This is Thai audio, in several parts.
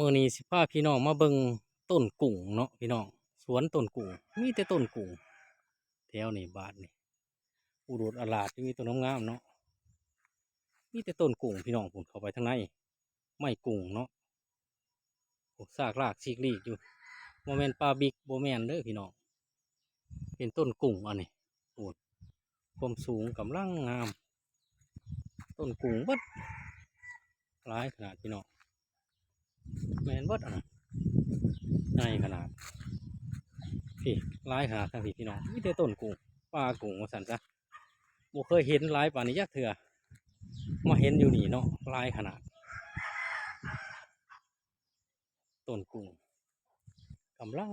มื่อนี้สิพาพี่น้องมาเบิ่งต้นกุ้งเนาะพี่น้องสวนต้นกุ้งมีแต่ต้นกุ้งแถวนี้บาทนี่อุดรอาลาดมีต้นงามเนาะมีแต่ต้นกุ้งพี่น้องผมเข้าไปทางในไม่กุ้งเนาะพวกซากรากซีกลีกอยู่โมเมนปลาบิกโมเมนเด้อพี่น้องเป็นต้นกุ้งอันนี้โอ้ความสูงกำลังงาม ต้นกุ้งบัดหลายขนาดพี่น้อง แมนเบดอะนะในขนาด พี่ร้ายขนาดทั้งพี่พี่น้องมีแต่ต้นกุ้งปลากุ้งสันซะบ่เคยเห็นลายป่านนี้ยักเถื่อมาเห็นอยู่นี่เนาะลายขนาด ต้นกุ้งกำลัง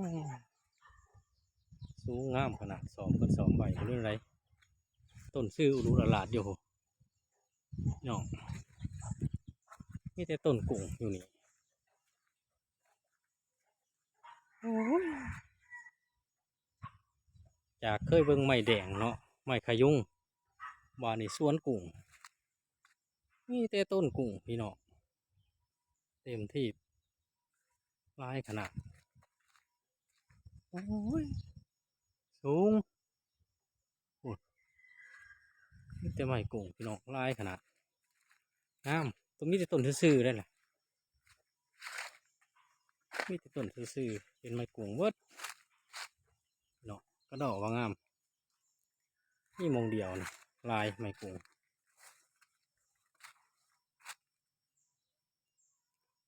สูงงามขนาดสองกับสองใบเรื่องไรต้นซื้ออุรุอาลาดอยู่เนาะมีแต่ต้นกุ้งอยู่นี่ จากเคยเบิ่งไม้แดงเนาะไม้ขยุงบ้านนี่สวนกุ้งมีแต่ต้นกุ้งพี่น้องเต็มที่ลายขนาดโอ้ยสูงโอ้ยมีแต่ไม้กุ้งพี่น้องลายขนาดงามตรงนี้แต่ต้นซื่อได้แหละ มีแต่ต้นซื่อๆเป็นไม้กุ้งเวิร์ดเนาะกระดอกว่างามนี่มองเดียวนะลายไม่กุ้ง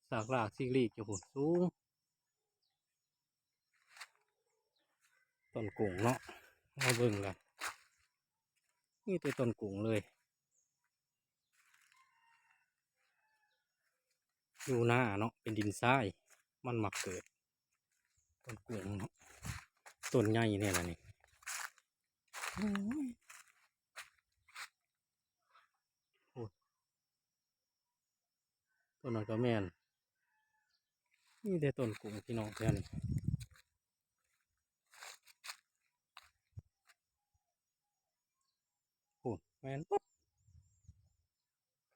สากลากซิกลีกจะผุดสูงต้นกุ้งเนาะมาเบิ่งกันนี่ตัวต้นกุ้งเลยอยู่หน้าเนาะเป็นดินทราย มันมักเกิด ต้นกุ้งเนาะต้นใหญ่เนี่ยนะนี่โอ้ยโอ้ยต้นนั้นก็แม่นนี่แต่ต้นกุ้งพี่น้องแค่นี้โอ้ยแม่นปุ๊บ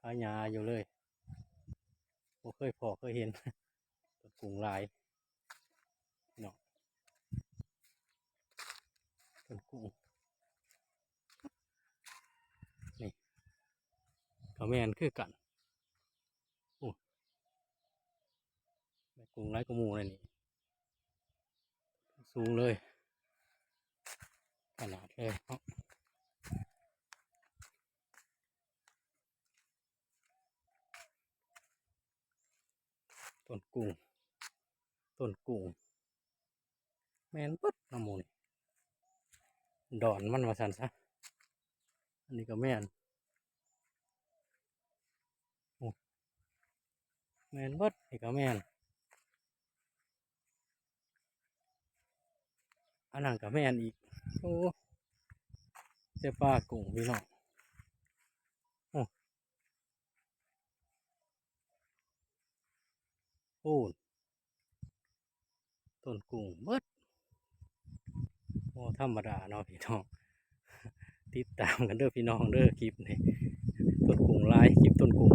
ขายาอยู่เลยบ่เคยพอเคยเห็นต้น กุงลายพี่น้องต้นกุ้งนี่ก็แม่นคือกันโอ้แม่กุ้งไรก็มูเลยนี่ สูงเลยขนาดเลยเนาะต้นกุ้ง ต้นกุ้งแมนปึ๊ดน้ำมูนี่ดอนมันมาสันซะ อันนี้ก็แมนแมนเบิดนี่ก็แมนอันนั้นก็แมนอีก โอ้เจ้าป้ากุ้งพี่น้องโอ้โอ้ ต้นกุ้งเบิดโอ้ธรรมดาเนาะพี่น้อง ติดตามกันเด้อพี่น้องเด้อคลิปนี้ต้นกุ้งลายคลิปต้นกุ้ง